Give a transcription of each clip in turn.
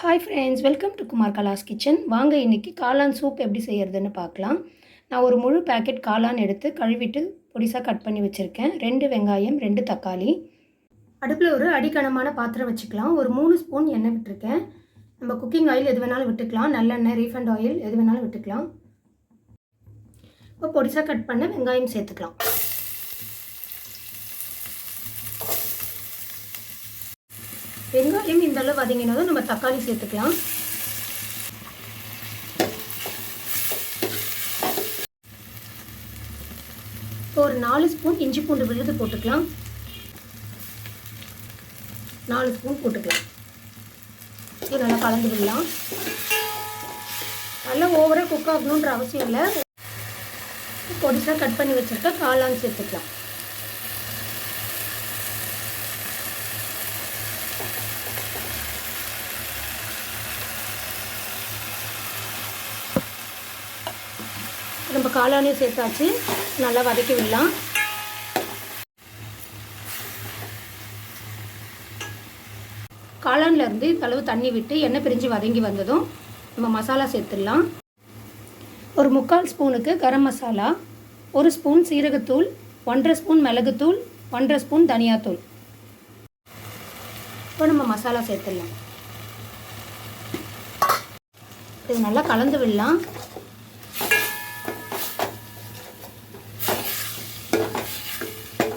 Hi friends welcome to Kumar Kala's kitchen வாங்க இன்றைக்கி காளான் சூப் எப்படி செய்கிறதுன்னு பார்க்கலாம். நான் ஒரு முழு பேக்கெட் காளான் எடுத்து கழுவிட்டு பொடிசாக கட் பண்ணி வச்சுருக்கேன். ரெண்டு வெங்காயம் ரெண்டு தக்காளி. அடுப்பில் ஒரு அடிக்கனமான பாத்திரம் வச்சுக்கலாம். ஒரு மூணு ஸ்பூன் எண்ணெய் விட்டுருக்கேன். நம்ம குக்கிங் ஆயில் எது வேணாலும் விட்டுக்கலாம். நல்லெண்ணெய் ரீஃபண்ட் ஆயில் எது வேணாலும் விட்டுக்கலாம். இப்போ பொடிசாக கட் பண்ண வெங்காயம் சேர்த்துக்கலாம். வெங்காயம் இந்த அளவு வதங்கினதும் நம்ம தக்காளி சேர்த்துக்கலாம். இப்போ ஒரு நாலு ஸ்பூன் இஞ்சி பூண்டு விழுது போட்டுக்கலாம். நாலு ஸ்பூன் போட்டுக்கலாம். இது நல்லா கலந்து விடலாம். நல்லா ஓவராக குக் ஆகணுன்ற அவசியம் இல்லை. பொடிசாக கட் பண்ணி வச்சுருக்கா காளான் சேர்த்துக்கலாம். நம்ம காளானையும் சேர்த்தாச்சு. நல்லா வதக்கி விடலாம். காளான்ல இருந்து அளவு தண்ணி விட்டு எண்ணெய் பிரிஞ்சு வதங்கி வந்ததும் நம்ம மசாலா சேர்த்துடலாம். ஒரு முக்கால் ஸ்பூனுக்கு கரம் மசாலா ஒரு ஸ்பூன் சீரகத்தூள் ஒன்றரை ஸ்பூன் மிளகுத்தூள் ஒன்றரை ஸ்பூன் தனியாத்தூள். இப்போ நம்ம மசாலா சேர்த்துடலாம். இது நல்லா கலந்து விடலாம்.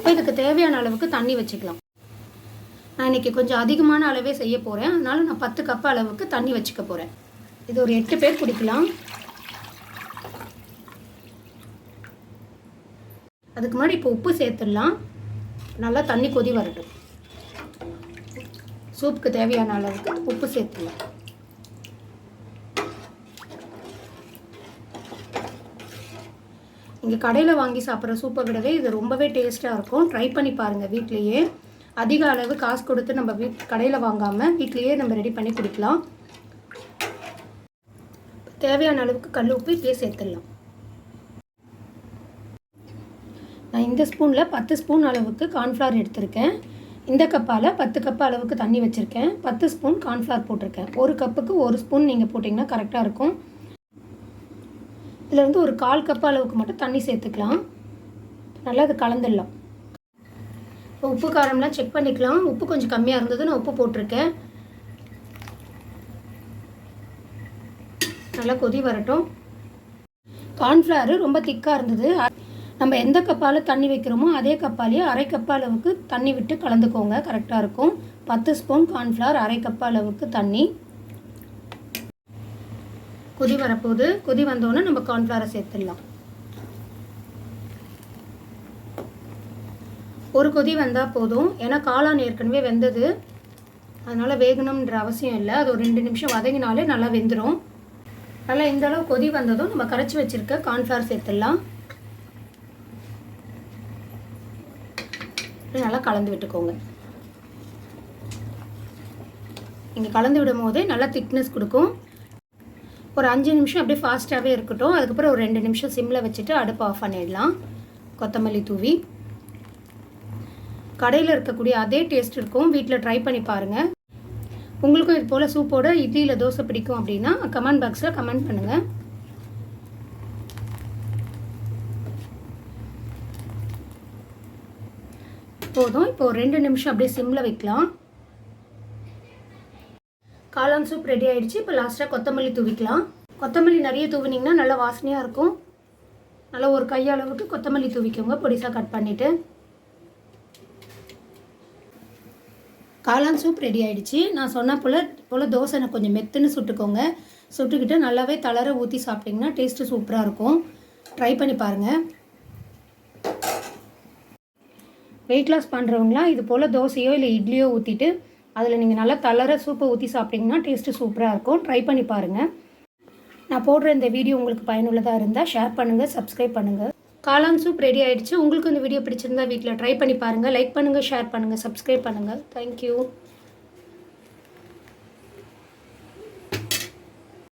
அப்போ இதுக்கு தேவையான அளவுக்கு தண்ணி வச்சுக்கலாம். நான் இன்றைக்கி கொஞ்சம் அதிகமான அளவே செய்ய போகிறேன் அதனால் நான் பத்து கப் அளவுக்கு தண்ணி வச்சுக்க போகிறேன் இது ஒரு எட்டு பேர் குடிக்கலாம். அதுக்கு முன்னாடி இப்போ உப்பு சேர்த்துடலாம். நல்லா தண்ணி கொதி வரட்டும். சூப்புக்கு தேவையான அளவுக்கு உப்பு சேர்த்துடலாம். இங்கே கடையில் வாங்கி சாப்பிட்ற சூப்பை விடவே இது ரொம்பவே டேஸ்ட்டாக இருக்கும். ட்ரை பண்ணி பாருங்கள் வீட்லேயே. அதிக அளவு காசு கொடுத்து நம்ம வீட் கடையில் வாங்காமல் வீட்லேயே நம்ம ரெடி பண்ணி குடிக்கலாம். தேவையான அளவுக்கு கல் உப்பு இப்படியே சேர்த்துடலாம். நான் இந்த ஸ்பூனில் பத்து ஸ்பூன் அளவுக்கு கார்ன்ஃப்ளவர் எடுத்திருக்கேன். இந்த கப்பால் பத்து கப் அளவுக்கு தண்ணி வச்சுருக்கேன். பத்து ஸ்பூன் கார்ன்ஃப்ளவர் போட்டிருக்கேன். ஒரு கப்புக்கு ஒரு ஸ்பூன் நீங்கள் போட்டிங்கன்னா கரெக்டாக இருக்கும். இதில் வந்து ஒரு கால் கப் அளவுக்கு மட்டும் தண்ணி சேர்த்துக்கலாம். நல்லா அது கலந்துடலாம். இப்போ உப்பு காரம்லாம் செக் பண்ணிக்கலாம். உப்பு கொஞ்சம் கம்மியாக இருந்தது நான் உப்பு போட்டிருக்கேன். நல்லா கொதி வரட்டும். கார்ன்ஃப்ளவர் ரொம்ப திக்காக இருந்தது. நம்ம எந்த கப்பால் தண்ணி வைக்கிறோமோ அதே கப்பாலேயே அரை கப் அளவுக்கு தண்ணி விட்டு கலந்துக்கோங்க. கரெக்டாக இருக்கும். பத்து ஸ்பூன் கார்ன்ஃப்ளவர் அரை கப் அளவுக்கு தண்ணி. கொதி வரப்போகுது. கொதி வந்தோடனே நம்ம கார்ன்ஃப்ளவரை சேர்த்துடலாம். ஒரு கொதி வந்தால் போதும். ஏன்னா காளான் ஏற்கனவே வெந்தது. அதனால் வேகணுன்ற அவசியம் இல்லை. அது ஒரு ரெண்டு நிமிஷம் வதங்கினாலே நல்லா வெந்துடும் நல்லா இந்த அளவு கொதி வந்ததும் நம்ம கரைச்சி வச்சுருக்க கார்ன்ஃப்ளவர் சேர்த்துடலாம். நல்லா கலந்து விட்டுக்கோங்க. நீங்கள் கலந்து விடும் போதே நல்லா திக்னஸ் கொடுக்கும். ஒரு அஞ்சு நிமிஷம் அப்படியே ஃபாஸ்ட்டாகவே இருக்கட்டும். அதுக்கப்புறம் ஒரு ரெண்டு நிமிஷம் சிம்மில் வச்சுட்டு அடுப்பு ஆஃப் பண்ணிடலாம். கொத்தமல்லி தூவி. கடையில் இருக்கக்கூடிய அதே டேஸ்ட் இருக்கும். வீட்டில் ட்ரை பண்ணி பாருங்கள் உங்களுக்கும் இது போல் சூப்போட இட்லியில் தோசை பிடிக்கும் அப்படின்னா கமெண்ட் பாக்ஸில் கமெண்ட் பண்ணுங்கள் போதும். இப்போ ரெண்டு நிமிஷம் அப்படியே சிம்மில் வைக்கலாம். காளான் சூப் ரெடி ஆகிடுச்சு இப்போ லாஸ்ட்டாக கொத்தமல்லி தூவிக்கலாம். கொத்தமல்லி நிறைய தூவினிங்கன்னா நல்லா வாசனையாக இருக்கும். நல்லா ஒரு கையளவுக்கு கொத்தமல்லி தூவிக்கோங்க. பொடிசாக கட் பண்ணிவிட்டு காளான் சூப் ரெடி ஆகிடுச்சு நான் சொன்ன போல் போல் தோசை எனக்கு கொஞ்சம் மெத்துன்னு சுட்டுக்கோங்க. சுட்டுக்கிட்டு நல்லாவே தளர ஊற்றி சாப்பிட்டிங்கன்னா டேஸ்ட்டு சூப்பராக இருக்கும். ட்ரை பண்ணி பாருங்கள் வெயிட் லாஸ் பண்ணுறவங்களாம் இது போல் தோசையோ இல்லை இட்லியோ ஊற்றிட்டு அதில் நீங்கள் நல்லா தளர சூப்பை ஊற்றி சாப்பிட்டிங்கன்னா டேஸ்ட்டு சூப்பராக இருக்கும். ட்ரை பண்ணி பாருங்கள் நான் போடுற இந்த வீடியோ உங்களுக்கு பயனுள்ளதாக இருந்தால் ஷேர் பண்ணுங்கள் சப்ஸ்கிரைப் பண்ணுங்கள் காளான் சூப் ரெடி ஆகிடுச்சு உங்களுக்கு இந்த வீடியோ பிடிச்சிருந்தா வீட்டில் ட்ரை பண்ணி பாருங்கள் லைக் பண்ணுங்கள் ஷேர் பண்ணுங்கள் சப்ஸ்கிரைப் பண்ணுங்கள் தேங்க்யூ